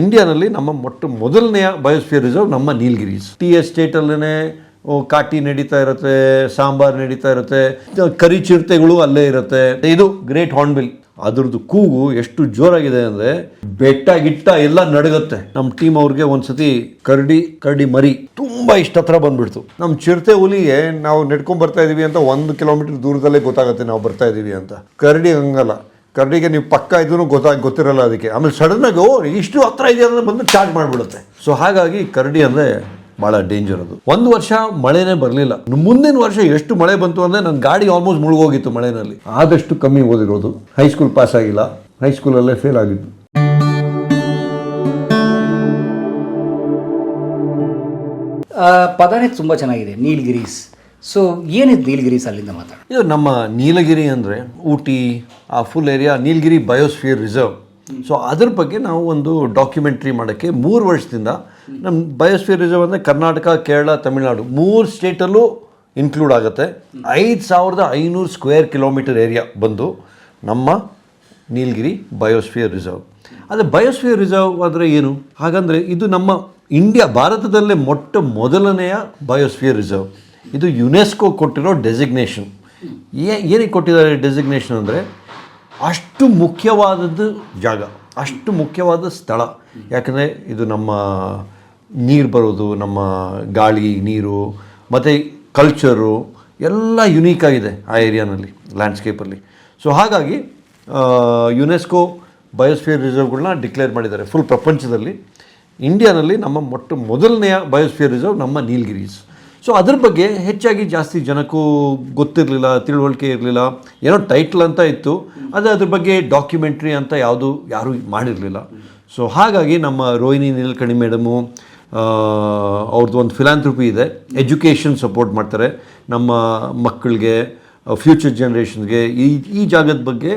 ಇಂಡಿಯಾನಲ್ಲಿ ನಮ್ಮ ಮೊಟ್ಟ ಮೊದಲನೆಯ ಬಯೋಸ್ಫಿಯರ್ ರಿಸರ್ವ್ ನಮ್ಮ ನೀಲಗಿರೀಸ್. ಟೀ ಎಸ್ಟೇಟಲ್ಲೇ ಕಾಟಿ ನಡೀತಾ ಇರುತ್ತೆ, ಸಾಂಬಾರ್ ನಡೀತಾ ಇರುತ್ತೆ ಕರಿ ಚಿರತೆಗಳು ಅಲ್ಲೇ ಇರುತ್ತೆ. ಇದು ಗ್ರೇಟ್ ಹಾರ್ನ್ಬಿಲ್ ಅದ್ರದ್ದು ಕೂಗು ಎಷ್ಟು ಜೋರಾಗಿದೆ ಅಂದರೆ ಬೆಟ್ಟ ಗಿಟ್ಟ ಎಲ್ಲ ನಡಗತ್ತೆ. ನಮ್ಮ ಟೀಮ್ ಅವ್ರಿಗೆ ಒಂದ್ಸತಿ ಕರಡಿ ಕರಡಿ ಮರಿ ತುಂಬ ಇಷ್ಟ ಹತ್ರ ಬಂದ್ಬಿಡ್ತು. ನಮ್ಮ ಚಿರತೆ ಹುಲಿಗೆ ನಾವು ನಡ್ಕೊಂಡ್ ಬರ್ತಾ ಇದೀವಿ ಅಂತ ಒಂದು ಕಿಲೋಮೀಟರ್ ದೂರದಲ್ಲೇ ಗೊತ್ತಾಗುತ್ತೆ ನಾವು ಬರ್ತಾ ಇದೀವಿ ಅಂತ. ಕರಡಿ ಹಂಗಲ್ಲ. ಕರಡಿಗೆ ನೀವು ಪಕ್ಕ ಇದ್ರೂ ಗೊತ್ತಾಗ ಗೊತ್ತಿರಲ್ಲ ಅದಕ್ಕೆ. ಆಮೇಲೆ ಸಡನ್ ಆಗಿ, ಓ, ಇಷ್ಟು ಹತ್ರ ಇದೆ ಅಂದರೆ ಬಂದು ಚಾರ್ಜ್ ಮಾಡಿಬಿಡುತ್ತೆ. ಸೊ ಹಾಗಾಗಿ ಕರಡಿ ಅಂದರೆ ಭಾಳ ಡೇಂಜರ್ ಅದು. ಒಂದು ವರ್ಷ ಮಳೆನೇ ಬರಲಿಲ್ಲ. ಮುಂದಿನ ವರ್ಷ ಎಷ್ಟು ಮಳೆ ಬಂತು ಅಂದರೆ ನನ್ನ ಗಾಡಿ ಆಲ್ಮೋಸ್ಟ್ ಮುಳುಗೋಗಿತ್ತು ಮಳೆನಲ್ಲಿ. ಆದಷ್ಟು ಕಮ್ಮಿ ಓದಿರೋದು. ಹೈಸ್ಕೂಲ್ ಪಾಸ್ ಆಗಿಲ್ಲ. ಹೈಸ್ಕೂಲಲ್ಲೇ ಫೇಲ್ ಆಗಿದ್ದು. ಪದನೇ ತುಂಬ ಚೆನ್ನಾಗಿದೆ. ನೀಲ್ಗಿರೀಸ್. ಸೊ ಏನಿದೆ ನೀಲಗಿರೀಸ್ ಅಲ್ಲಿಂದ ಮಾತಾಡ ಇದು ನಮ್ಮ ನೀಲಗಿರಿ ಅಂದರೆ ಊಟಿ, ಆ full area Nilgiri biosphere reserve so ಅದ್ರ ಬಗ್ಗೆ ನಾವು ಒಂದು ಡಾಕ್ಯುಮೆಂಟ್ರಿ ಮಾಡೋಕ್ಕೆ ಮೂರು ವರ್ಷದಿಂದ ನಮ್ಮ ಬಯೋಸ್ಫಿಯರ್ ರಿಸರ್ವ್ ಅಂದರೆ ಕರ್ನಾಟಕ, ಕೇರಳ, ತಮಿಳುನಾಡು ಮೂರು ಸ್ಟೇಟಲ್ಲೂ ಇನ್ಕ್ಲೂಡ್ ಆಗುತ್ತೆ. ಐದು ಸಾವಿರದ ಐನೂರು ಸ್ಕ್ವೇರ್ ಕಿಲೋಮೀಟರ್ ಏರಿಯಾ ಬಂದು ನಮ್ಮ ನೀಲಗಿರಿ ಬಯೋಸ್ಫಿಯರ್ ರಿಸರ್ವ್ ಆದರೆ ಬಯೋಸ್ಫಿಯರ್ ರಿಸರ್ವ್ ಅಂದರೆ ಏನು? ಹಾಗಂದರೆ ಇದು ನಮ್ಮ ಇಂಡಿಯಾ ಭಾರತದಲ್ಲೇ ಮೊಟ್ಟ ಮೊದಲನೆಯ ಬಯೋಸ್ಫಿಯರ್ ರಿಸರ್ವ್ ಇದು ಯುನೆಸ್ಕೋ ಕೊಟ್ಟಿರೋ ಡೆಸಿಗ್ನೇಷನ್ ಏ ಏನಕ್ಕೆ ಕೊಟ್ಟಿದ್ದಾರೆ ಡೆಸಿಗ್ನೇಷನ್ ಅಂದರೆ ಅಷ್ಟು ಮುಖ್ಯವಾದದ್ದು ಜಾಗ, ಅಷ್ಟು ಮುಖ್ಯವಾದ ಸ್ಥಳ. ಯಾಕಂದರೆ ಇದು ನಮ್ಮ ನೀರು ಬರೋದು, ನಮ್ಮ ಗಾಳಿ, ನೀರು, ಮತ್ತು ಕಲ್ಚರು ಎಲ್ಲ ಯುನೀಕ್ ಆಗಿದೆ ಆ ಏರಿಯಾನಲ್ಲಿ ಲ್ಯಾಂಡ್ಸ್ಕೇಪಲ್ಲಿ ಸೊ ಹಾಗಾಗಿ ಯುನೆಸ್ಕೋ ಬಯೋಸ್ಫಿಯರ್ ರಿಸರ್ವ್ಗಳನ್ನ ಡಿಕ್ಲೇರ್ ಮಾಡಿದ್ದಾರೆ ಫುಲ್ ಪ್ರಪಂಚದಲ್ಲಿ. ಇಂಡಿಯಾನಲ್ಲಿ ನಮ್ಮ ಮೊಟ್ಟ ಮೊದಲನೆಯ ಬಯೋಸ್ಫಿಯರ್ ರಿಸರ್ವ್ ನಮ್ಮ ನೀಲಗಿರೀಸ್ ಸೊ ಅದ್ರ ಬಗ್ಗೆ ಹೆಚ್ಚಾಗಿ ಜಾಸ್ತಿ ಜನಕ್ಕೂ ಗೊತ್ತಿರಲಿಲ್ಲ, ತಿಳುವಳಿಕೆ ಇರಲಿಲ್ಲ. ಏನೋ ಟೈಟ್ಲ್ ಅಂತ ಇತ್ತು. ಆದರೆ ಅದ್ರ ಬಗ್ಗೆ ಡಾಕ್ಯುಮೆಂಟ್ರಿ ಅಂತ ಯಾವುದು ಯಾರೂ ಮಾಡಿರಲಿಲ್ಲ. ಸೊ ಹಾಗಾಗಿ ನಮ್ಮ ರೋಹಿಣಿ ನೀಲಕಣಿ ಮೇಡಮು ಅವ್ರದ್ದು ಒಂದು ಫಿಲಾಂಥ್ರಪಿ ಇದೆ. ಎಜುಕೇಷನ್ ಸಪೋರ್ಟ್ ಮಾಡ್ತಾರೆ. ನಮ್ಮ ಮಕ್ಕಳಿಗೆ ಫ್ಯೂಚರ್ ಜನ್ರೇಷನ್ಗೆ ಈ ಈ ಜಾಗದ ಬಗ್ಗೆ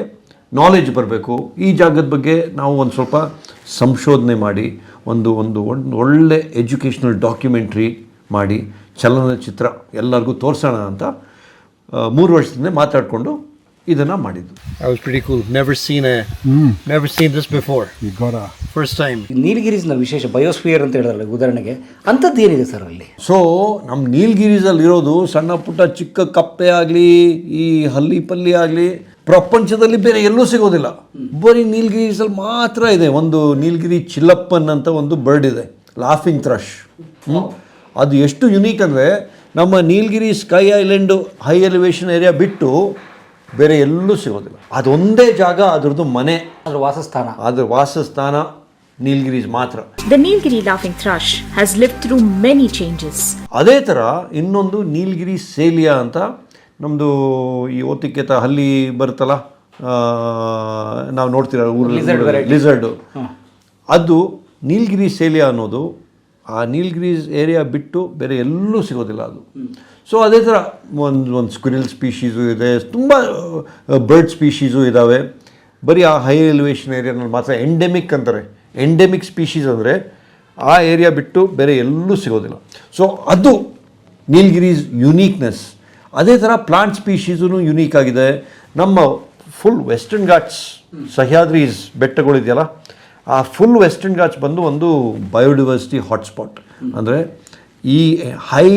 ನಾಲೆಜ್ ಬರಬೇಕು. ಈ ಜಾಗದ ಬಗ್ಗೆ ನಾವು ಒಂದು ಸ್ವಲ್ಪ ಸಂಶೋಧನೆ ಮಾಡಿ, ಒಂದು ಒಂದು ಒಳ್ಳೆ ಎಜುಕೇಷ್ನಲ್ ಡಾಕ್ಯುಮೆಂಟ್ರಿ ಮಾಡಿ ಚಲನಚಿತ್ರ ಎಲ್ಲರಿಗೂ ತೋರಿಸೋಣ ಅಂತ ಮೂರು ವರ್ಷದಿಂದ ಮಾತಾಡಿಕೊಂಡು ಇದನ್ನು ಮಾಡಿದ್ದು. I was pretty cool never seen a never seen this before You gotta. First time ನೀಲಗಿರೀಸ್ನ ವಿಶೇಷ ಬಯೋಸ್ಫಿಯರ್ ಅಂತ ಹೇಳಿದ್ರಲ್ಲ ಉದಾಹರಣೆಗೆ ಅಂಥದ್ದು ಏನಿದೆ ಸರ್ ಅಲ್ಲಿ? ಸೊ ನಮ್ಮ ನೀಲಗಿರೀಸಲ್ಲಿ ಇರೋದು ಸಣ್ಣ ಪುಟ್ಟ ಚಿಕ್ಕ ಕಪ್ಪೆ ಆಗಲಿ ಈ ಹಲ್ಲಿ ಪಲ್ಲಿ ಆಗಲಿ ಪ್ರಪಂಚದಲ್ಲಿ ಬೇರೆ ಎಲ್ಲೂ ಸಿಗೋದಿಲ್ಲ. ಬರೀ ನೀಲಗಿರೀಸಲ್ಲಿ ಮಾತ್ರ ಇದೆ. ಒಂದು ನೀಲಗಿರಿ ಚಿಲ್ಲಪ್ಪನ್ ಅಂತ ಒಂದು ಬರ್ಡ್ ಇದೆ. ಲಾಫಿಂಗ್ ಥ್ರಶ್ ಅದು ಎಷ್ಟು ಯುನೀಕ್ ಅಂದರೆ ನಮ್ಮ Nilgiri sky island high elevation area ಬಿಟ್ಟು ಬೇರೆ ಎಲ್ಲೂ ಸಿಗೋದಿಲ್ಲ. ಅದೊಂದೇ ಜಾಗ ಅದರದ್ದು ಮನೆ. ಅದ್ರ ವಾಸಸ್ಥಾನ. ಅದ್ರ ವಾಸಸ್ಥಾನ ನೀಲಗಿರೀಸ್ ಮಾತ್ರ. The Nilgiri laughing thrush has live through many changes ಅದೇ ಥರ ಇನ್ನೊಂದು ನೀಲಗಿರಿ ಸೇಲಿಯಾ ಅಂತ ನಮ್ಮದು ಈ ಓತಿಕ್ಕೆತ ಹಲ್ಲಿ ಬರುತ್ತಲ್ಲ ನಾವು ನೋಡ್ತೀರ ಊರಲ್ಲಿ ಲಿಸರ್ಡು ಅದು ನೀಲಗಿರಿ ಸೇಲಿಯಾ ಅನ್ನೋದು ಆ ನೀಲ್ಗಿರೀಸ್ ಏರಿಯಾ ಬಿಟ್ಟು ಬೇರೆ ಎಲ್ಲೂ ಸಿಗೋದಿಲ್ಲ ಅದು. ಸೊ ಅದೇ ಥರ ಒಂದು ಒಂದು ಸ್ಕ್ವಿರಿಲ್ ಸ್ಪೀಶೀಸು ಇದೆ, ತುಂಬ ಬರ್ಡ್ ಸ್ಪೀಶೀಸು ಇದ್ದಾವೆ ಬರೀ ಆ ಹೈ ಎಲಿವೇಶನ್ ಏರಿಯಾನಲ್ಲಿ ಮಾತ್ರ ಎಂಡೆಮಿಕ್ ಅಂತಾರೆ. ಎಂಡೆಮಿಕ್ ಸ್ಪೀಶೀಸ್ ಅಂದರೆ ಆ ಏರಿಯಾ ಬಿಟ್ಟು ಬೇರೆ ಎಲ್ಲೂ ಸಿಗೋದಿಲ್ಲ. ಸೊ ಅದು ನೀಲ್ಗಿರೀಸ್ ಯುನೀಕ್ನೆಸ್ ಅದೇ ಥರ ಪ್ಲಾಂಟ್ ಸ್ಪೀಶೀಸೂ ಯುನೀಕ್ ಆಗಿದೆ. ನಮ್ಮ ಫುಲ್ ವೆಸ್ಟರ್ನ್ ಘಾಟ್ಸ್ ಸಹ್ಯಾದ್ರೀಸ್ ಬೆಟ್ಟಗಳಿದೆಯಲ್ಲ ಆ ಫುಲ್ ವೆಸ್ಟರ್ನ್ ಘಾಟ್ಸ್ ಬಂದು ಒಂದು ಬಯೋಡಿವರ್ಸಿಟಿ ಹಾಟ್ಸ್ಪಾಟ್ ಅಂದರೆ ಈ ಹೈ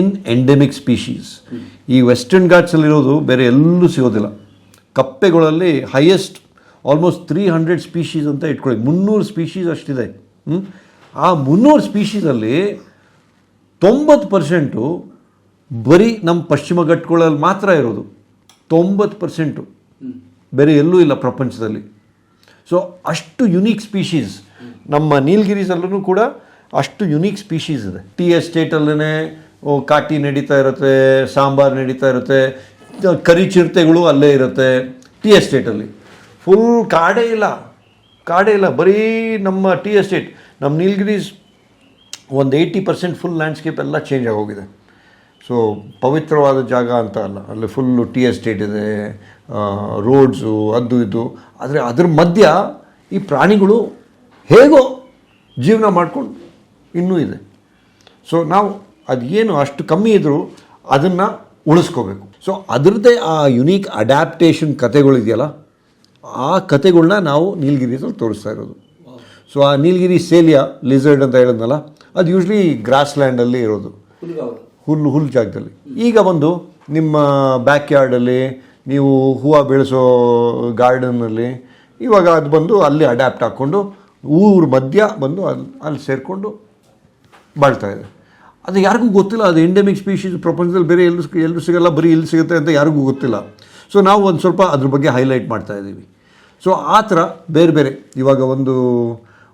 ಇನ್ ಎಂಡೆಮಿಕ್ ಸ್ಪೀಶೀಸ್ ಈ ವೆಸ್ಟರ್ನ್ ಘಾಟ್ಸಲ್ಲಿರೋದು ಬೇರೆ ಎಲ್ಲೂ ಸಿಗೋದಿಲ್ಲ. ಕಪ್ಪೆಗಳಲ್ಲಿ highest almost three hundred species ಅಂತ ಇಟ್ಕೊಳ್ಳಿ ಮುನ್ನೂರು ಸ್ಪೀಶೀಸ್ ಅಷ್ಟಿದೆ? ಆ ಮುನ್ನೂರು ಸ್ಪೀಶೀಸಲ್ಲಿ ತೊಂಬತ್ತು ಪರ್ಸೆಂಟು ಬರೀ ನಮ್ಮ ಪಶ್ಚಿಮ ಘಟ್ಟಗಳಲ್ಲಿ ಮಾತ್ರ ಇರೋದು. ತೊಂಬತ್ತು ಪರ್ಸೆಂಟು ಬೇರೆ ಎಲ್ಲೂ ಇಲ್ಲ ಪ್ರಪಂಚದಲ್ಲಿ. ಸೊ ಅಷ್ಟು ಯುನೀಕ್ ಸ್ಪೀಶೀಸ್ ನಮ್ಮ ನೀಲಗಿರೀಸಲ್ಲೂ ಕೂಡ ಅಷ್ಟು ಯುನೀಕ್ ಸ್ಪೀಶೀಸ್ ಇದೆ. ಟೀ ಎಸ್ಟೇಟಲ್ಲೇ ಕಾಟಿ ನಡೀತಾ ಇರುತ್ತೆ, ಸಾಂಬಾರ್ ನಡೀತಾ ಇರುತ್ತೆ, ಕರಿ ಚಿರತೆಗಳು ಅಲ್ಲೇ ಇರುತ್ತೆ ಟೀ ಎಸ್ಟೇಟಲ್ಲಿ ಫುಲ್ ಕಾಡೇ ಇಲ್ಲ. ಕಾಡೇ ಇಲ್ಲ. ಬರೀ ನಮ್ಮ ಟೀ ಎಸ್ಟೇಟ್ ನಮ್ಮ ನೀಲಗಿರೀಸ್ ಒಂದು ಏಯ್ಟಿ ಪರ್ಸೆಂಟ್ ಫುಲ್ ಲ್ಯಾಂಡ್ಸ್ಕೇಪ್ ಎಲ್ಲ ಚೇಂಜ್ ಆಗೋಗಿದೆ. ಸೊ ಪವಿತ್ರವಾದ ಜಾಗ ಅಂತ ಅಲ್ಲ. ಅಲ್ಲಿ ಫುಲ್ಲು ಟೀ ಎಸ್ಟೇಟ್ ಇದೆ. ರೋಡ್ಸು ಅದು ಇದು. ಆದರೆ ಅದ್ರ ಮಧ್ಯ ಈ ಪ್ರಾಣಿಗಳು ಹೇಗೋ ಜೀವನ ಮಾಡಿಕೊಂಡು ಇನ್ನೂ ಇದೆ. ಸೊ ನಾವು ಅದೇನು ಅಷ್ಟು ಕಮ್ಮಿ ಇದ್ದರೂ ಅದನ್ನು ಉಳಿಸ್ಕೋಬೇಕು. ಸೊ ಅದರದ್ದೇ ಆ ಯುನೀಕ್ ಅಡ್ಯಾಪ್ಟೇಷನ್ ಕತೆಗಳಿದೆಯಲ್ಲ ಆ ಕಥೆಗಳನ್ನ ನಾವು ನೀಲಗಿರಿಯಲ್ಲಿ ತೋರಿಸ್ತಾ ಇರೋದು. ಸೊ ಆ ನೀಲಗಿರಿ ಸೇಲಿಯಾ ಲಿಸರ್ಡ್ ಅಂತ ಹೇಳಿದ್ನಲ್ಲ ಅದು ಯೂಶ್ವಲಿ ಗ್ರಾಸ್ ಲ್ಯಾಂಡಲ್ಲಿ ಇರೋದು. ಹುಲ್ಲು ಹುಲ್ಲು ಜಾಗದಲ್ಲಿ. ಈಗ ಬಂದು ನಿಮ್ಮ ಬ್ಯಾಕ್ ಯಾರ್ಡಲ್ಲಿ ನೀವು ಹೂವು ಬೆಳೆಸೋ ಗಾರ್ಡನ್ನಲ್ಲಿ ಇವಾಗ ಅದು ಬಂದು ಅಲ್ಲಿ ಅಡ್ಯಾಪ್ಟ್ ಹಾಕ್ಕೊಂಡು ಊರ ಮಧ್ಯ ಬಂದು ಅಲ್ಲಿ ಅಲ್ಲಿ ಸೇರಿಕೊಂಡು ಬಾಳ್ತಾಯಿದೆ ಇದೆ. ಅದು ಯಾರಿಗೂ ಗೊತ್ತಿಲ್ಲ ಅದು ಎಂಡೆಮಿಕ್ ಸ್ಪೀಷೀಸ್ ಪ್ರಪಂಚದಲ್ಲಿ ಬೇರೆ ಎಲ್ಲೂ ಎಲ್ಲೂ ಸಿಗಲ್ಲ ಬರೀ ಇಲ್ಲಿ ಸಿಗುತ್ತೆ ಅಂತ ಯಾರಿಗೂ ಗೊತ್ತಿಲ್ಲ. ಸೊ ನಾವು ಒಂದು ಸ್ವಲ್ಪ ಅದ್ರ ಬಗ್ಗೆ ಹೈಲೈಟ್ ಮಾಡ್ತಾ ಇದ್ದೀವಿ. ಸೊ ಆ ಥರ ಬೇರೆ ಬೇರೆ ಇವಾಗ ಒಂದು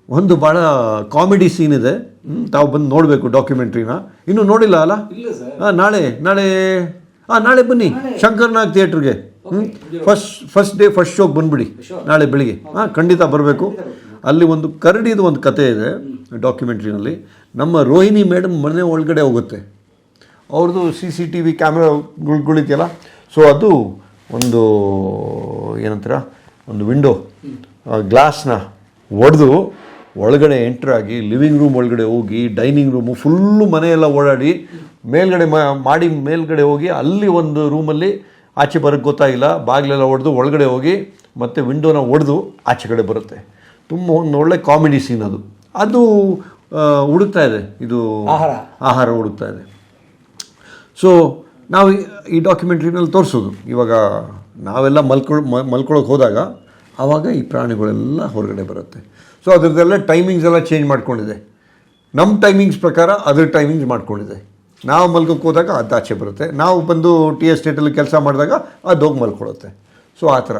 ಒಂದು ಭಾಳ ಕಾಮಿಡಿ ಸೀನ್ ಇದೆ. ತಾವು ಬಂದು ನೋಡಬೇಕು ಡಾಕ್ಯುಮೆಂಟ್ರಿನ ಇನ್ನೂ ನೋಡಿಲ್ಲ ಅಲ್ಲ? ಹಾಂ ನಾಳೆ ನಾಳೆ ಹಾಂ ನಾಳೆ ಬನ್ನಿ ಶಂಕರ್ನಾಗ್ ಥಿಯೇಟ್ರಿಗೆ. ಹ್ಞೂ ಫಸ್ಟ್ ಫಸ್ಟ್ ಡೇ ಫಸ್ಟ್ ಶೋಗೆ ಬಂದುಬಿಡಿ. ನಾಳೆ ಬೆಳಿಗ್ಗೆ. ಹಾಂ ಖಂಡಿತ ಬರಬೇಕು. ಅಲ್ಲಿ ಒಂದು ಕರಡಿದು ಒಂದು ಕತೆ ಇದೆ ಡಾಕ್ಯುಮೆಂಟ್ರಿನಲ್ಲಿ. ನಮ್ಮ ರೋಹಿಣಿ ಮೇಡಮ್ ಮನೆ ಒಳಗಡೆ ಹೋಗುತ್ತೆ. ಅವ್ರದ್ದು ಸಿ ಸಿ ಟಿ ವಿ ಕ್ಯಾಮ್ರಾಗಳಿದೆಯಲ್ಲ ಸೊ ಅದು ಒಂದು ಏನಂತಾರ ಒಂದು ವಿಂಡೋ. ಗ್ಲಾಸ್ನ ಒಡೆದು ಒಳಗಡೆ ಎಂಟ್ರಾಗಿ ಲಿವಿಂಗ್ ರೂಮ್ ಒಳಗಡೆ ಹೋಗಿ ಡೈನಿಂಗ್ ರೂಮು ಫುಲ್ಲು ಮನೆಯೆಲ್ಲ ಓಡಾಡಿ ಮೇಲ್ಗಡೆ ಮ- ಮಾಡಿ ಮೇಲ್ಗಡೆ ಹೋಗಿ ಅಲ್ಲಿ ಒಂದು ರೂಮಲ್ಲಿ ಆಚೆ ಬರೋಕ್ಕೆ ಗೊತ್ತಾಗಿಲ್ಲ ಬಾಗಿಲೆಲ್ಲ ಹೊಡೆದು ಒಳಗಡೆ ಹೋಗಿ ಮತ್ತು ವಿಂಡೋನ ಒಡೆದು ಆಚೆ ಕಡೆ ಬರುತ್ತೆ. ತುಂಬ ಒಂದು ಒಳ್ಳೆ ಕಾಮಿಡಿ ಸೀನ್ ಅದು. ಅದು ಹುಡುಕ್ತಾ ಇದೆ. ಇದು ಆಹಾರ. ಆಹಾರ ಹುಡುಕ್ತಾ ಇದೆ. ಸೊ ನಾವು ಈ- ಡಾಕ್ಯುಮೆಂಟ್ರಿನಲ್ಲಿ ತೋರಿಸೋದು. ಇವಾಗ ನಾವೆಲ್ಲ ಮಲ್ಕೊಳ್ ಮಲ್ಕೊಳಕ್ಕೆ ಹೋದಾಗ ಆವಾಗ ಈ ಪ್ರಾಣಿಗಳೆಲ್ಲ ಹೊರಗಡೆ ಬರುತ್ತೆ. ಸೊ ಅದರದ್ದೆಲ್ಲ ಟೈಮಿಂಗ್ಸ್ ಎಲ್ಲ ಚೇಂಜ್ ಮಾಡ್ಕೊಂಡಿದೆ. ನಮ್ಮ ಟೈಮಿಂಗ್ಸ್ ಪ್ರಕಾರ ಅದ್ರ ಟೈಮಿಂಗ್ಸ್ ಮಾಡ್ಕೊಂಡಿದೆ. ನಾವು ಮಲ್ಕೋಕ್ಕೆ ಹೋದಾಗ ಅದು ಆಚೆ ಬರುತ್ತೆ. ನಾವು ಬಂದು ಟಿ ಎಸ್ಟೇಟಲ್ಲಿ ಕೆಲಸ ಮಾಡಿದಾಗ ಅದು ಹೋಗಿ ಮಲ್ಕೊಳ್ಳುತ್ತೆ ಸೊ ಆ ಥರ.